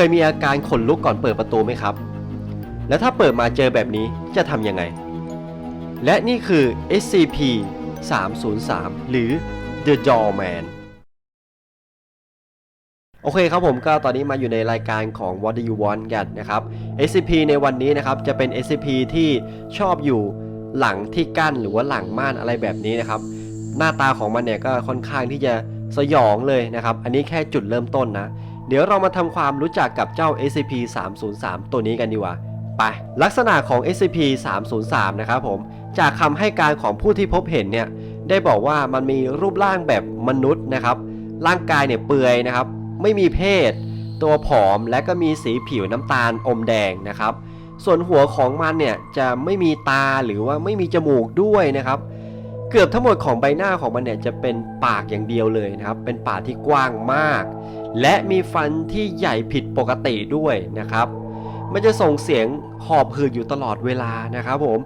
เคยมีอาการขนลุกก่อนเปิดประตูไหมครับ แล้วถ้าเปิดมาเจอแบบนี้จะทำยังไง และนี่คือ SCP 303 หรือ The Doorman โอเคครับผมก็ตอนนี้มาอยู่ในรายการของ What Do You Want กันนะครับ SCP ในวันนี้นะครับจะเป็น SCP ที่ชอบอยู่หลังที่กั้นหรือว่าหลังม่านอะไรแบบนี้นะครับ หน้าตาของมันเนี่ยก็ค่อนข้างที่จะสยองเลยนะครับ อันนี้แค่จุดเริ่มต้นนะ เดี๋ยวเรามาทำความรู้จักกับเจ้า SCP 303 ตัวนี้กันดีกว่าไปลักษณะของ SCP 303 นะครับผม จากคำให้การของผู้ที่พบเห็นเนี่ย ได้บอกว่ามันมีรูปร่างแบบมนุษย์นะครับ ร่างกายเนี่ยเปื่อยนะครับ ไม่มีเพศ ตัวผอมและก็มีสีผิวน้ำตาลอมแดงนะครับ ส่วนหัวของมันเนี่ยจะไม่มีตาหรือว่าไม่มีจมูกด้วยนะครับ เกือบทั้งหมดของใบหน้าของมันเนี่ยจะเป็นปากอย่างเดียวเลยนะครับ เป็นปากที่กว้างมาก และมีฟันที่ใหญ่ผิดปกติด้วยนะครับ มันจะส่งเสียงหอบหืดอยู่ตลอดเวลานะครับผม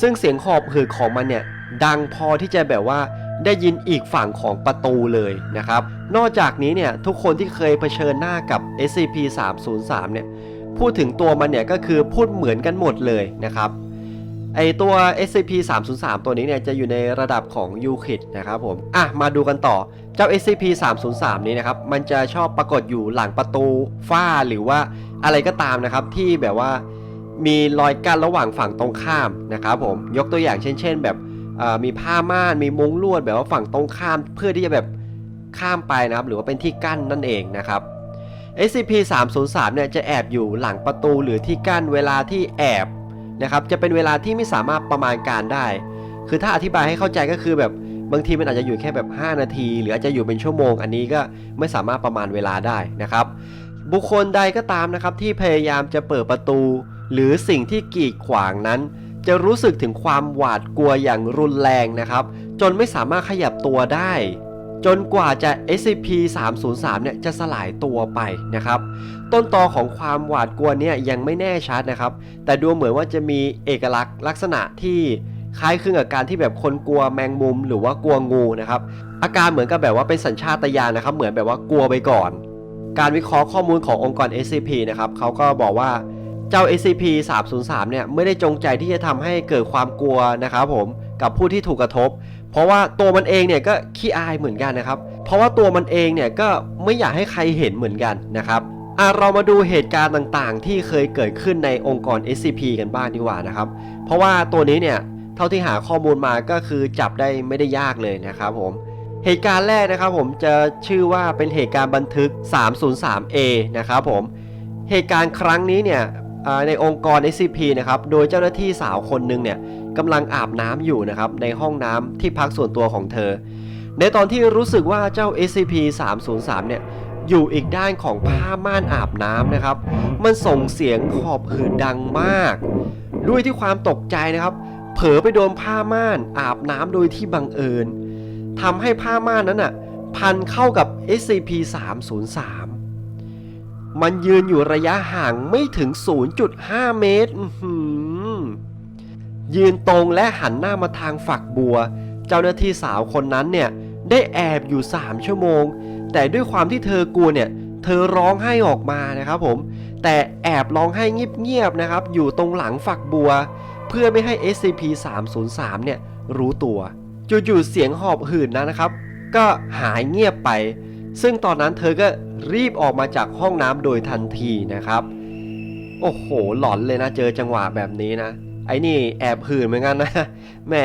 ซึ่งเสียงหอบหืดของมันเนี่ยดังพอที่จะแบบว่าได้ยินอีกฝั่งของประตูเลยนะครับ นอกจากนี้เนี่ยทุกคนที่เคยเผชิญหน้ากับ SCP-303 เนี่ยพูดถึงตัวมันเนี่ยก็คือพูดเหมือนกันหมดเลยนะครับ ไอตัว SCP-303 ตัวนี้เนี่ยจะอยู่ในระดับของยูคิดนะครับผม อะ มาดูกันต่อ เจ้า SCP-303 นี้นะครับ มันจะชอบปรากฏอยู่หลังประตูฝ้าหรือว่าอะไรก็ตามนะครับ ที่แบบว่ามีรอยกั้นระหว่างฝั่งตรงข้ามนะครับผม ยกตัวอย่างเช่นเช่นแบบมีผ้าม่าน มีมุ้งลวดแบบว่าฝั่งตรงข้ามเพื่อที่จะแบบข้ามไปนะครับ หรือว่าเป็นที่กั้นนั่นเองนะครับ SCP-303 เนี่ยจะแอบอยู่หลังประตูหรือที่กั้นเวลาที่แอบ นะครับจะเป็นเวลาที่ไม่สามารถประมาณการได้ คือถ้าอธิบายให้เข้าใจก็คือแบบบางทีมันอาจจะอยู่แค่แบบ 5 นาที หรืออาจจะอยู่เป็นชั่วโมง อันนี้ก็ไม่สามารถประมาณเวลาได้นะครับ บุคคลใดก็ตามนะครับที่พยายามจะเปิดประตู หรือสิ่งที่กีดขวางนั้น จะรู้สึกถึงความหวาดกลัวอย่างรุนแรงนะครับ จนไม่สามารถขยับตัวได้ จนกว่าจะ SCP-303 เนี่ยจะสลายตัวไปนะครับ ต้นตอของความหวาดกลัวเนี่ยยังไม่แน่ชัดนะครับ แต่ดูเหมือนว่าจะมีเอกลักษณ์ลักษณะที่คล้ายคลึงกับการที่แบบคนกลัวแมงมุมหรือว่ากลัวงูนะครับ อาการเหมือนกับแบบว่าเป็นสัญชาตญาณนะครับ เหมือนแบบว่ากลัวไปก่อน การวิเคราะห์ข้อมูลขององค์กร SCP นะครับเขาก็บอกว่าเจ้า SCP 303 เนี่ยไม่ได้จงใจที่จะทำให้เกิดความกลัวนะครับผมกับผู้ที่ถูกกระทบ เพราะว่าตัวมันเองเนี่ยก็ขี้อายเหมือนกันนะครับ เพราะว่าตัวมันเองเนี่ยก็ไม่อยากให้ใครเห็นเหมือนกันนะครับอะเรามาดูเหตุการณ์ต่างๆ ที่เคยเกิดขึ้นในองค์กร SCP กันบ้างดีกว่านะครับ เพราะว่าตัวนี้เนี่ยเท่าที่หาข้อมูลมาก็คือจับได้ไม่ได้ยากเลยนะครับผมเหตุการณ์แรกนะครับผมจะชื่อว่าเป็นเหตุการณ์บันทึก 303A นะครับผมเหตุการณ์ครั้งนี้เนี่ยในองค์กร SCP นะครับโดยเจ้าหน้าที่สาวคนหนึ่งเนี่ย กำลังอาบน้ำอยู่นะครับในห้องน้ำที่พักส่วนตัวของเธอ ในตอนที่รู้สึกว่าเจ้า SCP 303 เนี่ยอยู่อีกด้านของผ้าม่านอาบน้ำนะครับ มันส่งเสียงขอบหืดดังมาก ด้วยที่ความตกใจนะครับ เผลอไปโดนผ้าม่านอาบน้ำโดยที่บังเอิญทำให้ผ้าม่านนั้นน่ะพันเข้ากับ SCP-303 มันยืนอยู่ระยะห่างไม่ถึง 0.5 เมตรอื้อหือ ยืนตรงและหันหน้ามาทางฝักบัว เจ้าหน้าที่สาวคนนั้นเนี่ยได้แอบอยู่ 3 ชั่วโมง แต่ด้วยความที่เธอกลัวเนี่ยเธอร้องไห้ออกมานะครับผม แต่แอบร้องไห้เงียบๆนะครับ อยู่ตรงหลังฝักบัว เพื่อไม่ให้ SCP-303 เนี่ยรู้ตัวจู่ๆเสียงหอบหืดนนนะครับ ก็หายเงียบไป ซึ่งตอนนั้นเธอก็รีบออกมาจากห้องน้ำโดยทันทีนะครับ โอ้โหหลอนเลยนะเจอจังหวะแบบนี้นะ ไอ้นี่แอบหื่นเหมือนกันนะแม่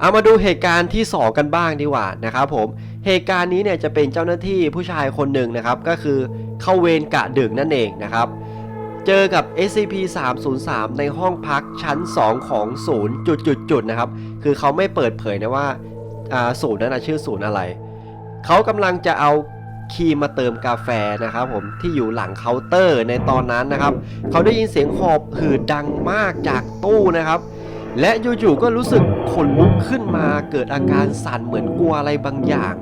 เอามาดูเหตุการณ์ที่ 2 กันบ้างดีกว่านะครับผมเหตุการณ์นี้เนี่ยจะเป็นเจ้าหน้าที่ผู้ชายคนหนึ่งนะครับ ก็คือเข้าเวรกะดึกนั่นเองนะครับ เจอกับ SCP-303 ในห้องพักชั้น 2 ของศูนย์จุดๆๆนะครับ คือเขาไม่เปิดเผยนะว่าศูนย์นั้นนะชื่อศูนย์อะไร เขากำลังจะเอา ครีมมาเติมกาแฟนะครับผมที่อยู่หลังเคาน์เตอร์ในตอนนั้นนะครับ เขาได้ยินเสียงหอบหืดดังมากจากตู้นะครับ และอยู่ๆก็รู้สึกขนลุกขึ้นมาเกิดอาการสั่นเหมือนกลัวอะไรบางอย่าง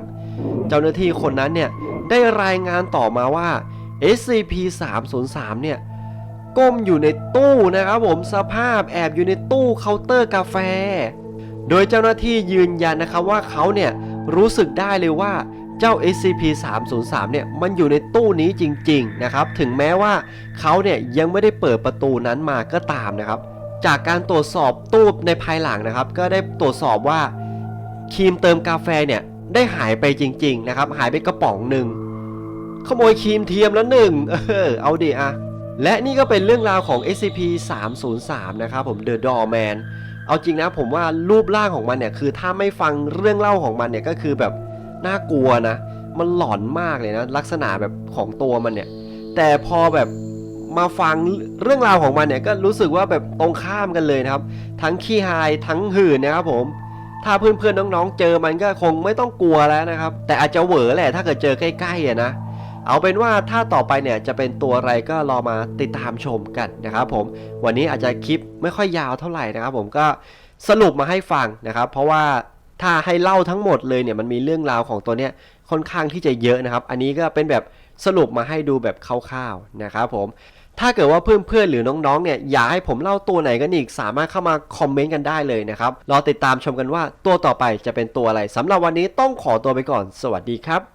เจ้าหน้าที่คนนั้นเนี่ยได้รายงานต่อมาว่า SCP-303 เนี่ยก้มอยู่ในตู้นะครับผมสภาพแอบอยู่ในตู้เคาน์เตอร์กาแฟ โดยเจ้าหน้าที่ยืนยันนะครับว่าเขาเนี่ยรู้สึกได้เลยว่า เจ้า SCP-303 เนี่ยมันอยู่ในตู้นี้จริงๆนะครับถึงแม้ว่าเขาเนี่ยยังไม่ได้เปิดประตูนั้นมาก็ตามนะครับ จากการตรวจสอบตู้ในภายหลังนะครับ ก็ได้ตรวจสอบว่าครีมเติมกาแฟเนี่ยได้หายไปจริง ๆ นะครับ หายไปกระป๋องหนึ่งขโมยครีมเทียมแล้วหนึ่งเออเอาดิอะและนี่ก็เป็นเรื่องราวของ SCP-303 นะครับผม The Doorman เอาจริงนะผมว่ารูปร่างของมันเนี่ยคือถ้าไม่ฟังเรื่องเล่าของมันเนี่ยก็คือแบบ น่ากลัวนะ มันหลอนมากเลยนะ ลักษณะแบบของตัวมันเนี่ย แต่พอแบบมาฟังเรื่องราวของมันเนี่ยก็รู้สึกว่าแบบตรงข้ามกันเลยนะครับ ทั้งขี้หายทั้งหื่นนะครับผม ถ้าเพื่อนๆน้องๆเจอมันก็คงไม่ต้องกลัวแล้วนะครับ แต่อาจจะเหวอแหละถ้าเกิดเจอใกล้ๆอะนะเอาเป็นว่าถ้าต่อไปเนี่ยจะเป็นตัวอะไรก็รอมาติดตามชมกันนะครับผมวันนี้อาจจะคลิปไม่ค่อยยาวเท่าไหร่นะครับผมก็สรุปมาให้ฟังนะครับ เพราะว่า ถ้าให้เล่าทั้งหมดเลยเนี่ยมันมีเรื่องราวของตัวเนี้ยค่อนข้างที่จะเยอะนะครับ อันนี้ก็เป็นแบบสรุปมาให้ดูแบบคร่าวๆนะครับผมถ้าเกิดว่าเพื่อนๆหรือน้องๆเนี่ยอยากให้ผมเล่าตัวไหนกันอีก สามารถเข้ามาคอมเมนต์กันได้เลยนะครับรอติดตามชมกันว่าตัวต่อไปจะเป็นตัวอะไรสำหรับวันนี้ต้องขอตัวไปก่อน สวัสดีครับ